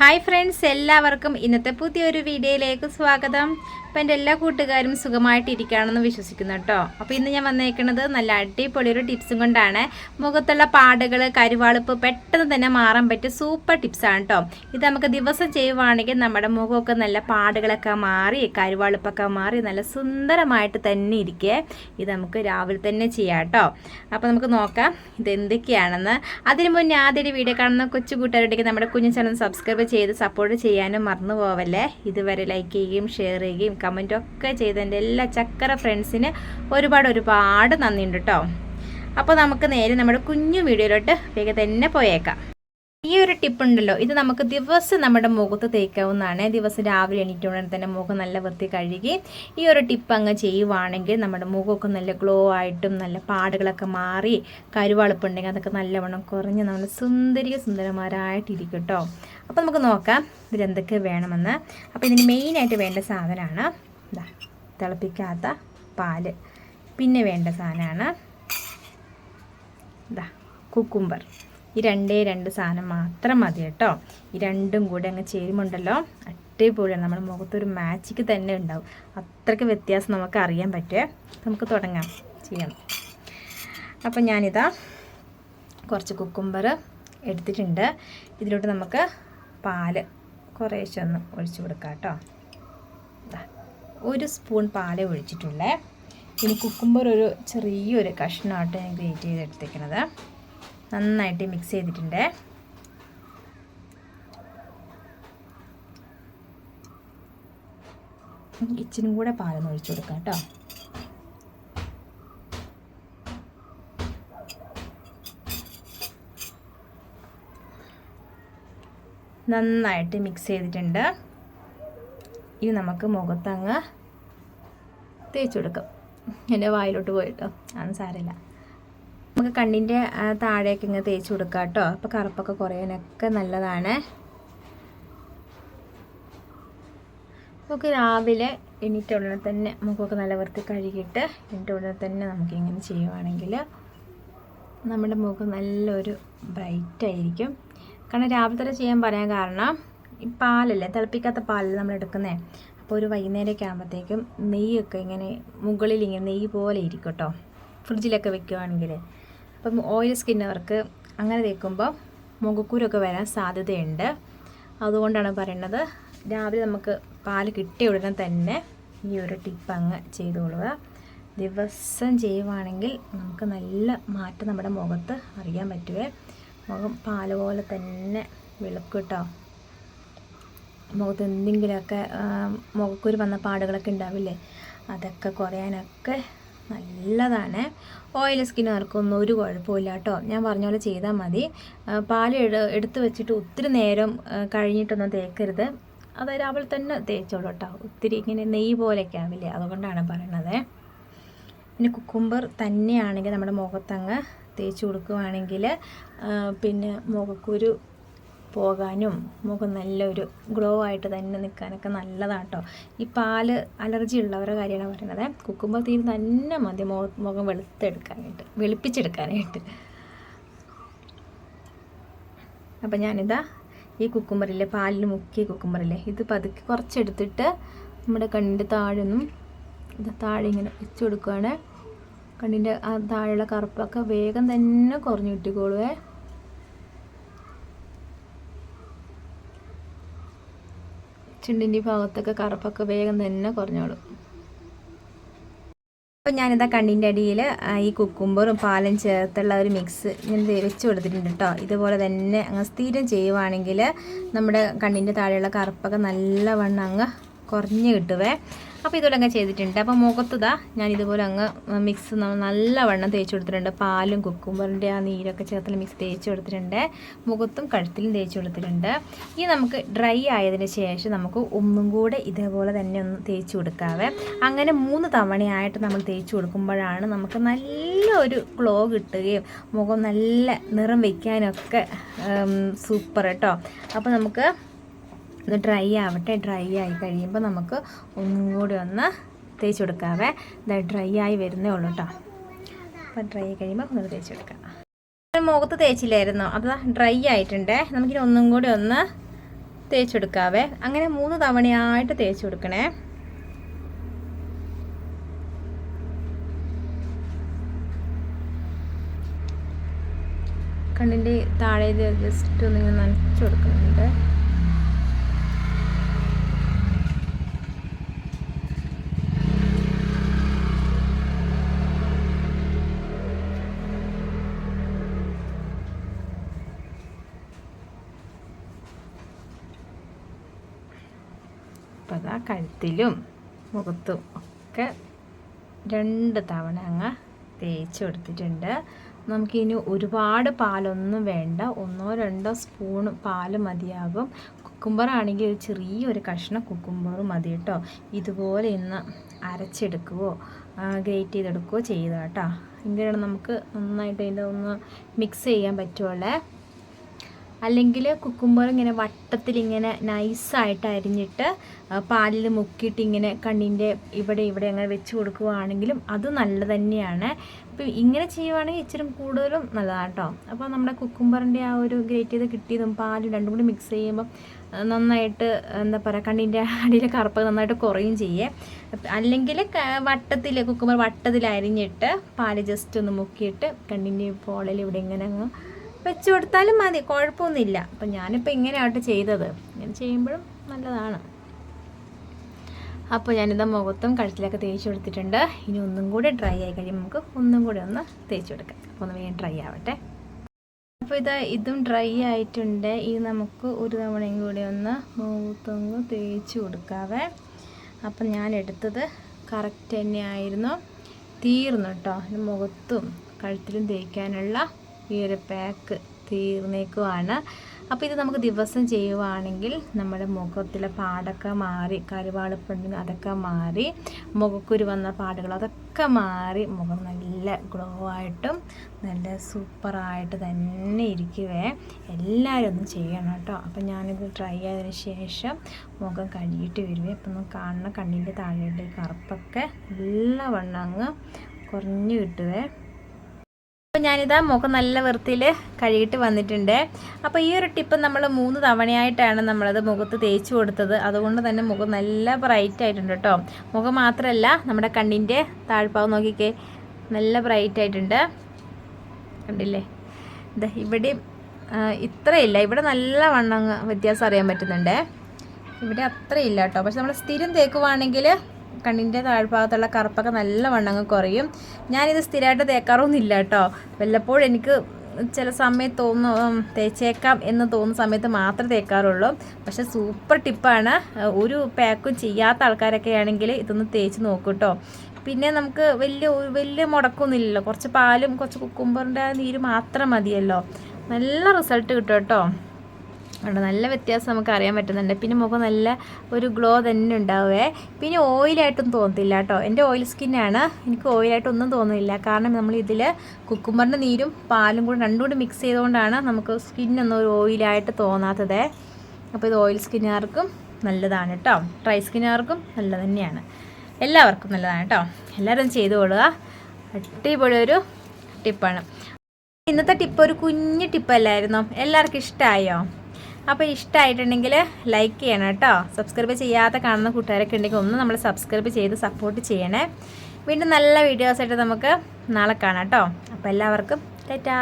Hi friends എല്ലാവർക്കും ഇന്നത്തെ പുതിയൊരു വീഡിയോയിലേക്ക് സ്വാഗതം. അപ്പം എന്റെ എല്ലാ കൂട്ടുകാരും സുഖമായിട്ടിരിക്കുകയാണെന്ന് വിശ്വസിക്കുന്നു കേട്ടോ. അപ്പോൾ ഇന്ന് ഞാൻ വന്നേക്കുന്നത് നല്ല അടിപൊളി ഒരു ടിപ്സും കൊണ്ടാണ്. മുഖത്തുള്ള പാടുകൾ കരുവാളിപ്പ് പെട്ടെന്ന് തന്നെ മാറാൻ പറ്റിയ സൂപ്പർ ടിപ്സാണ് കേട്ടോ. ഇത് നമുക്ക് ദിവസം ചെയ്യുവാണെങ്കിൽ നമ്മുടെ മുഖമൊക്കെ നല്ല പാടുകളൊക്കെ മാറി കരുവാളിപ്പൊക്കെ മാറി നല്ല സുന്ദരമായിട്ട് തന്നെ ഇരിക്കുക ഇത് നമുക്ക് രാവിലെ തന്നെ ചെയ്യാം കേട്ടോ. അപ്പോൾ നമുക്ക് നോക്കാം ഇത് എന്തൊക്കെയാണെന്ന് അതിന് മുന്നേ ആദ്യം വീഡിയോ കാണുന്ന കൊച്ചു കൂട്ടുകാരുണ്ടെങ്കിൽ നമ്മുടെ കുഞ്ഞു ചാനൽ സബ്സ്ക്രൈബ് ചെയ്ത് സപ്പോർട്ട് ചെയ്യാനും മറന്നു പോവല്ലേ? ഇതുവരെ ലൈക്ക് ചെയ്യുകയും ഷെയർ ചെയ്യുകയും കമന്റും ഒക്കെ ചെയ്തതിന്റെ എല്ലാ ചക്കര ഫ്രണ്ട്സിന് ഒരുപാട് ഒരുപാട് നന്ദിയുണ്ട് കേട്ടോ അപ്പോൾ നമുക്ക് നേരെ നമ്മുടെ കുഞ്ഞു വീഡിയോയിലോട്ട് വേഗം തന്നെ പോയേക്കാം. ഈ ഒരു ടിപ്പ് ഉണ്ടല്ലോ ഇത് നമുക്ക് ദിവസം നമ്മുടെ മുഖത്ത് തേക്കാവുന്നതാണ്. ദിവസം രാവിലെ എണീറ്റുണ്ടെങ്കിൽ തന്നെ മുഖം നല്ല വൃത്തി കഴുകി ഈ ഒരു ടിപ്പ് അങ്ങ് ചെയ്യുവാണെങ്കിൽ നമ്മുടെ മുഖമൊക്കെ നല്ല ഗ്ലോ ആയിട്ടും നല്ല പാടുകളൊക്കെ മാറി കരുവാളിപ്പുണ്ടെങ്കിൽ അതൊക്കെ നല്ലവണ്ണം കുറഞ്ഞ് നമ്മൾ സുന്ദരി സുന്ദരന്മാരായിട്ടിരിക്കും കേട്ടോ അപ്പോൾ നമുക്ക് നോക്കാം ഇതിലെന്തൊക്കെ വേണമെന്ന്. അപ്പോൾ ഇതിന് മെയിനായിട്ട് വേണ്ട സാധനമാണ് ഇതാ തിളപ്പിക്കാത്ത പാൽ. പിന്നെ വേണ്ട സാധനമാണ് ഇതാ കുക്കുംബർ. ഈ രണ്ടേ രണ്ട് സാധനം മാത്രം മതി കേട്ടോ. ഈ രണ്ടും കൂടി അങ്ങ് ചേരുമുണ്ടല്ലോ അടിപൊളിയാണ്. നമ്മുടെ മുഖത്തൊരു മാച്ചിക്ക് തന്നെ ഉണ്ടാവും. അത്രയ്ക്ക് വ്യത്യാസം നമുക്ക് അറിയാൻ പറ്റുമേ നമുക്ക് തുടങ്ങാം. ചെയ്യാം. അപ്പം ഞാനിതാ കുറച്ച് കുക്കുംബർ എടുത്തിട്ടുണ്ട്. ഇതിലോട്ട് നമുക്ക് പാൽ കുറേശ്ശെ ഒന്ന് ഒഴിച്ചു കൊടുക്കാം കേട്ടോ. ഒരു സ്പൂൺ പാലേ ഒഴിച്ചിട്ടുള്ളേ. ഇനി കുക്കുംബർ ഒരു ചെറിയൊരു കഷ്ണമായിട്ട് ഞാൻ ഗ്രേറ്റ് ചെയ്തെടുത്തേക്കണത്. നന്നായിട്ട് മിക്സ് ചെയ്തിട്ടുണ്ട്. ഇച്ചിനും കൂടെ പാലൊന്ന് ഒഴിച്ചു കൊടുക്കാം കേട്ടോ. നന്നായിട്ട് മിക്സ് ചെയ്തിട്ടുണ്ട്. ഇത് നമുക്ക് മുഖത്തങ്ങ് തേച്ച് കൊടുക്കാം. എന്റെ വായിലോട്ട് പോയിട്ടോ. അതൊന്നും സാരമില്ല. നമുക്ക് കണ്ണിന്റെ താഴേക്ക് ഇങ്ങനെ തേച്ച് കൊടുക്കാം കേട്ടോ. അപ്പോൾ കറുപ്പൊക്കെ കുറയാനൊക്കെ നല്ലതാണ്. നമുക്ക് രാവിലെ എണീറ്റ ഉടനെ തന്നെ മുഖമൊക്കെ നല്ല വൃത്തി കഴുകിയിട്ട് എണീറ്റ ഉടനെ തന്നെ നമുക്ക് ഇങ്ങനെ ചെയ്യുവാണെങ്കിൽ നമ്മുടെ മുഖം നല്ലൊരു ബ്രൈറ്റ് ആയിരിക്കും കാരണം രാവിലെ തന്നെ ചെയ്യാൻ പറയാൻ കാരണം ഈ പാലല്ലേ തിളപ്പിക്കാത്ത പാലല്ലേ നമ്മൾ എടുക്കുന്നത് അപ്പോൾ ഒരു വൈകുന്നേരമൊക്കെ ആകുമ്പോഴത്തേക്കും നെയ്യൊക്കെ ഇങ്ങനെ മുകളിൽ ഇങ്ങനെ നെയ്യ് പോലെ ഇരിക്കും കേട്ടോ. ഫ്രിഡ്ജിലൊക്കെ വെക്കുകയാണെങ്കിൽ അപ്പം ഓയിൽ സ്കിന്നവർക്ക് അങ്ങനെ തേക്കുമ്പോൾ മുഖക്കൂരൊക്കെ വരാൻ സാധ്യതയുണ്ട്. അതുകൊണ്ടാണ് പറയുന്നത് രാവിലെ നമുക്ക് പാൽ കിട്ടിയ ഉടനെ തന്നെ ഈ ഒരു ടിപ്പ് അങ്ങ് ചെയ്തുകൊള്ളുക ദിവസം ചെയ്യുവാണെങ്കിൽ നമുക്ക് നല്ല മാറ്റം നമ്മുടെ മുഖത്ത് അറിയാൻ പറ്റുവേ. മുഖം പാൽ പോലെ തന്നെ വെളുക്കും കേട്ടോ മുഖത്ത് എന്തെങ്കിലുമൊക്കെ മുഖക്കുരു വന്ന പാടുകളൊക്കെ ഉണ്ടാവില്ലേ? അതൊക്കെ കുറയാനൊക്കെ നല്ലതാണ്. ഓയിൽ സ്കിന്നുകാർക്കൊന്നും ഒരു കുഴപ്പമില്ല കേട്ടോ ഞാൻ പറഞ്ഞ പോലെ ചെയ്താൽ മതി. പാൽ എടു എടുത്ത് വെച്ചിട്ട് ഒത്തിരി നേരം കഴിഞ്ഞിട്ടൊന്നും തേക്കരുത്. അത് രാവിലെ തന്നെ തേച്ചോളൂ കേട്ടോ ഒത്തിരി ഇങ്ങനെ നെയ്യ് പോലെയൊക്കെ ആവില്ലേ? അതുകൊണ്ടാണ് പറയണത്. പിന്നെ കുക്കുംബർ തന്നെയാണെങ്കിൽ നമ്മുടെ മുഖത്തങ്ങ് തേച്ച് കൊടുക്കുകയാണെങ്കിൽ പിന്നെ മുഖക്കുരു പോകാനും മുഖം നല്ലൊരു ഗ്ലോ ആയിട്ട് തന്നെ നിൽക്കാനൊക്കെ നല്ലതാണ് കേട്ടോ ഈ പാൽ അലർജി ഉള്ളവരുടെ കാര്യമാണ് പറയുന്നത്. കുക്കുംബർ തീരെ തന്നെ മതി മുഖം വെളുത്തെടുക്കാനായിട്ട് വെളുപ്പിച്ചെടുക്കാനായിട്ട്. അപ്പം ഞാനിതാ ഈ കുക്കുമ്പറില്ലേ പാലിൽ മുക്കിയ കുക്കുമ്പറില്ലേ ഇത് പതുക്കെ കുറച്ചെടുത്തിട്ട് നമ്മുടെ കണ്ണിന്റെ താഴെ ഒന്നും ഇത് താഴെ ഇങ്ങനെ വെച്ച് കൊടുക്കുകയാണ് കണ്ണിന്റെ ആ താഴെയുള്ള കറുപ്പൊക്കെ വേഗം തന്നെ കുറഞ്ഞു കിട്ടിക്കോളുവേ. ചുണ്ടിന്റെ ഭാഗത്തൊക്കെ കറുപ്പൊക്കെ വേഗം തന്നെ കുറഞ്ഞോളും. അപ്പം ഞാനിതാ കണ്ണിന്റെ അടിയിൽ ഈ കുക്കുമ്പറും പാലും ചേർത്തുള്ള ഒരു മിക്സ് ഞാൻ വെച്ച് കൊടുത്തിട്ടുണ്ട് കേട്ടോ ഇതുപോലെ തന്നെ അങ്ങ് സ്ഥിരം ചെയ്യുവാണെങ്കിൽ നമ്മുടെ കണ്ണിന്റെ താഴെയുള്ള കറുപ്പൊക്കെ നല്ലവണ്ണം അങ്ങ് കുറഞ്ഞ് കിട്ടുവേ. അപ്പോൾ ഇതുപോലെ അങ്ങ് ചെയ്തിട്ടുണ്ട്. അപ്പോൾ മുഖത്തുതാ ഞാൻ ഇതുപോലെ അങ്ങ് മിക്സ് നല്ലവണ്ണം തേച്ച് കൊടുത്തിട്ടുണ്ട്. പാലും കുക്കുംബറിന്റെ ആ നീരൊക്കെ ചേർത്തുള്ള മിക്സ് തേച്ച് കൊടുത്തിട്ടുണ്ട്. മുഖത്തും കഴുത്തിലും തേച്ച് കൊടുത്തിട്ടുണ്ട്. ഈ നമുക്ക് ഡ്രൈ ആയതിന് ശേഷം നമുക്ക് ഒന്നും കൂടെ ഇതേപോലെ തന്നെ ഒന്ന് തേച്ച് കൊടുക്കാവേ. അങ്ങനെ മൂന്ന് തവണയായിട്ട് നമ്മൾ തേച്ച് കൊടുക്കുമ്പോഴാണ് നമുക്ക് നല്ല ഒരു ഗ്ലോ കിട്ടുകയും മുഖം നല്ല നിറം വയ്ക്കാനൊക്കെ സൂപ്പർ കേട്ടോ അപ്പോൾ നമുക്ക് ഇത് ഡ്രൈ ആവട്ടെ ഡ്രൈ ആയി കഴിയുമ്പോൾ നമുക്ക് ഒന്നും കൂടി ഒന്ന് തേച്ച് കൊടുക്കാവേ. ഇത് ഡ്രൈ ആയി വരുന്നേ ഉള്ളൂ കേട്ടോ അപ്പം ഡ്രൈ ആയി കഴിയുമ്പോൾ ഒന്ന് തേച്ച് കൊടുക്കാം. മുഖത്ത് തേച്ചില്ലായിരുന്നോ? അത് ഡ്രൈ ആയിട്ടുണ്ട്. നമുക്കിനി ഒന്നും കൂടി ഒന്ന് തേച്ച് കൊടുക്കാവേ. അങ്ങനെ മൂന്ന് തവണയായിട്ട് തേച്ച് കൊടുക്കണേ. കണ്ണിന്റെ താഴെ ജസ്റ്റ് ഒന്നിങ്ങനെ നനച്ചു കൊടുക്കുന്നുണ്ട്. കഴുത്തിലും മുഖത്തും ഒക്കെ രണ്ട് തവണ അങ്ങ് തേച്ച് കൊടുത്തിട്ടുണ്ട്. നമുക്കിനി ഒരുപാട് പാലൊന്നും വേണ്ട. ഒന്നോ രണ്ടോ സ്പൂൺ പാൽ മതിയാകും. കുക്കുംബർ ആണെങ്കിൽ ഒരു ചെറിയൊരു കഷ്ണം കുക്കുംബർ മതി കേട്ടോ. ഇതുപോലെ ഇന്ന് അരച്ചെടുക്കുകയോ ഗ്രേറ്റ് ചെയ്തെടുക്കുകയോ ചെയ്യുക കേട്ടോ. എങ്കിലാണ് നമുക്ക് നന്നായിട്ട് ഇതിന്റെ ഒന്ന് മിക്സ് ചെയ്യാൻ പറ്റുള്ളേ? അല്ലെങ്കിൽ കുക്കുംബർ ഇങ്ങനെ വട്ടത്തിൽ ഇങ്ങനെ നൈസായിട്ട് അരിഞ്ഞിട്ട് പാലിൽ മുക്കിയിട്ട് ഇങ്ങനെ കണ്ണിന്റെ ഇവിടെ ഇവിടെ അങ്ങനെ വെച്ച് കൊടുക്കുകയാണെങ്കിലും അത് നല്ല തന്നെയാണ് അപ്പോൾ ഇങ്ങനെ ചെയ്യുവാണെങ്കിൽ ഇച്ചിരി കൂടുതലും നല്ലതാണ് കേട്ടോ അപ്പോൾ നമ്മുടെ കുക്കുംബറിന്റെ ആ ഒരു ഗ്രേറ്റ് ചെയ്ത് കിട്ടിയതും പാലും രണ്ടും കൂടി മിക്സ് ചെയ്യുമ്പോൾ നന്നായിട്ട് എന്താ പറയുക കണ്ണിന്റെ അടിയിലെ കറുപ്പ് നന്നായിട്ട് കുറയും ചെയ്യേ. അല്ലെങ്കിൽ വട്ടത്തിൽ കുക്കുംബർ വട്ടത്തിൽ അരിഞ്ഞിട്ട് പാൽ ജസ്റ്റ് ഒന്ന് മുക്കിയിട്ട് കണ്ണിന്റെ പോളിൽ ഇവിടെ ഇങ്ങനെ അങ്ങ് വെച്ച് കൊടുത്താലും മതി കുഴപ്പമൊന്നുമില്ല. അപ്പം ഞാനിപ്പോൾ ഇങ്ങനെയായിട്ട് ചെയ്തത്. ഇങ്ങനെ ചെയ്യുമ്പോഴും നല്ലതാണ്. അപ്പോൾ ഞാനിത് മുഖത്തും കഴുത്തിലൊക്കെ തേച്ച് കൊടുത്തിട്ടുണ്ട്. ഇനി ഒന്നും കൂടി ഡ്രൈ ആയി കഴിയുമ്പോൾ നമുക്ക് ഒന്നും കൂടി ഒന്ന് തേച്ച് കൊടുക്കാം. അപ്പോൾ ഒന്ന് വേഗം ഡ്രൈ ആവട്ടെ. അപ്പോൾ ഇതാ ഇതും ഡ്രൈ ആയിട്ടുണ്ട്. ഇത് നമുക്ക് ഒരു തവണയും കൂടി ഒന്ന് മുഖത്തൊന്ന് തേച്ച് കൊടുക്കാവേ. അപ്പം ഞാൻ എടുത്തത് കറക്റ്റ് തന്നെയായിരുന്നു. തീർന്നു കേട്ടോ. മുഖത്തും കഴുത്തിലും തേക്കാനുള്ള ഈ ഒരു പാക്ക് തീർന്നേക്കുവാണ്. അപ്പോൾ ഇത് നമുക്ക് ദിവസം ചെയ്യുവാണെങ്കിൽ നമ്മുടെ മുഖത്തിലെ പാടൊക്കെ മാറി കരുവാളിപ്പുണ്ടെങ്കിൽ അതൊക്കെ മാറി മുഖക്കുരു വന്ന പാടുകൾ അതൊക്കെ മാറി മുഖം നല്ല ഗ്ലോ ആയിട്ടും നല്ല സൂപ്പറായിട്ട് തന്നെ ഇരിക്കുവേ. എല്ലാവരും ഒന്ന് ചെയ്യണം കേട്ടോ. അപ്പം ഞാനിത് ട്രൈ ചെയ്തതിന് ശേഷം മുഖം കഴുകിയിട്ട് വരുവേ. അപ്പം നമുക്ക് കാണുന്ന കണ്ണിന്റെ താഴെയുള്ള കറുപ്പൊക്കെ നല്ലവണ്ണം അങ്ങ് കുറഞ്ഞു കിട്ടുവേ. അപ്പോൾ ഞാനിതാ മുഖം നല്ല വൃത്തിയിൽ കഴുകിയിട്ട് വന്നിട്ടുണ്ട്. അപ്പോൾ ഈ ഒരു ടിപ്പ് നമ്മൾ മൂന്ന് തവണയായിട്ടാണ് നമ്മളത് മുഖത്ത് തേച്ച് കൊടുത്തത്. അതുകൊണ്ട് തന്നെ മുഖം നല്ല ബ്രൈറ്റ് ആയിട്ടുണ്ട് കേട്ടോ. മുഖം മാത്രമല്ല നമ്മുടെ കണ്ണിന്റെ താഴ്ഭാഗം നോക്കിക്കേ നല്ല ബ്രൈറ്റ് ആയിട്ടുണ്ട്. കണ്ടില്ലേ? ഇതാ ഇവിടെ ഇത്രയില്ല. ഇവിടെ നല്ല വണ്ണം വ്യത്യാസം അറിയാൻ പറ്റുന്നുണ്ട്. ഇവിടെ അത്രയില്ല കേട്ടോ. പക്ഷെ നമ്മൾ സ്ഥിരം തേക്കുവാണെങ്കിൽ കണ്ണിന്റെ താഴ്ഭാഗത്തുള്ള കറുപ്പൊക്കെ നല്ല വണ്ണങ്ങ് കുറയും. ഞാനിത് സ്ഥിരമായിട്ട് തേക്കാറൊന്നുമില്ല കേട്ടോ. വല്ലപ്പോഴും എനിക്ക് ചില സമയത്ത് തോന്നു തേച്ചേക്കാം എന്ന് തോന്നുന്ന സമയത്ത് മാത്രമേ തേക്കാറുള്ളൂ. പക്ഷെ സൂപ്പർ ടിപ്പാണ്. ഒരു പാക്കും ചെയ്യാത്ത ആൾക്കാരൊക്കെ ആണെങ്കിൽ ഇതൊന്ന് തേച്ച് നോക്കൂ കേട്ടോ. പിന്നെ നമുക്ക് വലിയ വലിയ മുടക്കൊന്നുമില്ലല്ലോ. കുറച്ച് പാലും കുറച്ച് കുക്കുമ്പറിന്റെ നീര് മാത്രം മതിയല്ലോ. നല്ല റിസൾട്ട് കിട്ടും കേട്ടോ. ഉണ്ട് നല്ല വ്യത്യാസം നമുക്ക് അറിയാൻ പറ്റുന്നുണ്ട്. പിന്നെ മുഖം നല്ല ഒരു ഗ്ലോ തന്നെ ഉണ്ടാവുമേ പിന്നെ ഓയിലായിട്ടൊന്നും തോന്നത്തില്ല കേട്ടോ. എന്റെ ഓയിൽ സ്കിന്നാണ് എനിക്ക് ഓയിലായിട്ടൊന്നും തോന്നുന്നില്ല. കാരണം നമ്മൾ ഇതിൽ കുക്കുമ്പറിന്റെ നീരും പാലും കൂടി രണ്ടും കൂടി മിക്സ് ചെയ്തുകൊണ്ടാണ് നമുക്ക് സ്കിന്നൊന്നും ഒരു ഓയിലായിട്ട് തോന്നാത്തത്. അപ്പോൾ ഇത് ഓയിൽ സ്കിന്നുകാർക്കും നല്ലതാണ് കേട്ടോ. ഡ്രൈ സ്കിന്നുകാർക്കും നല്ലത് തന്നെയാണ്. എല്ലാവർക്കും നല്ലതാണ് കേട്ടോ. എല്ലാവരും ചെയ്തു കൊടുക്കുക അടിപൊളി ഒരു ടിപ്പാണ് ഇന്നത്തെ ടിപ്പ് ഒരു കുഞ്ഞു ടിപ്പല്ലായിരുന്നോ എല്ലാവർക്കും ഇഷ്ടമായോ അപ്പോൾ ഇഷ്ടമായിട്ടുണ്ടെങ്കിൽ ലൈക്ക് ചെയ്യണം കേട്ടോ. സബ്സ്ക്രൈബ് ചെയ്യാത്ത കാണുന്ന കൂട്ടുകാരൊക്കെ ഉണ്ടെങ്കിൽ ഒന്ന് നമ്മൾ സബ്സ്ക്രൈബ് ചെയ്ത് സപ്പോർട്ട് ചെയ്യണേ. വീണ്ടും നല്ല വീഡിയോസായിട്ട് നമുക്ക് നാളെ കാണാം കേട്ടോ. അപ്പോൾ എല്ലാവർക്കും ടാറ്റാ.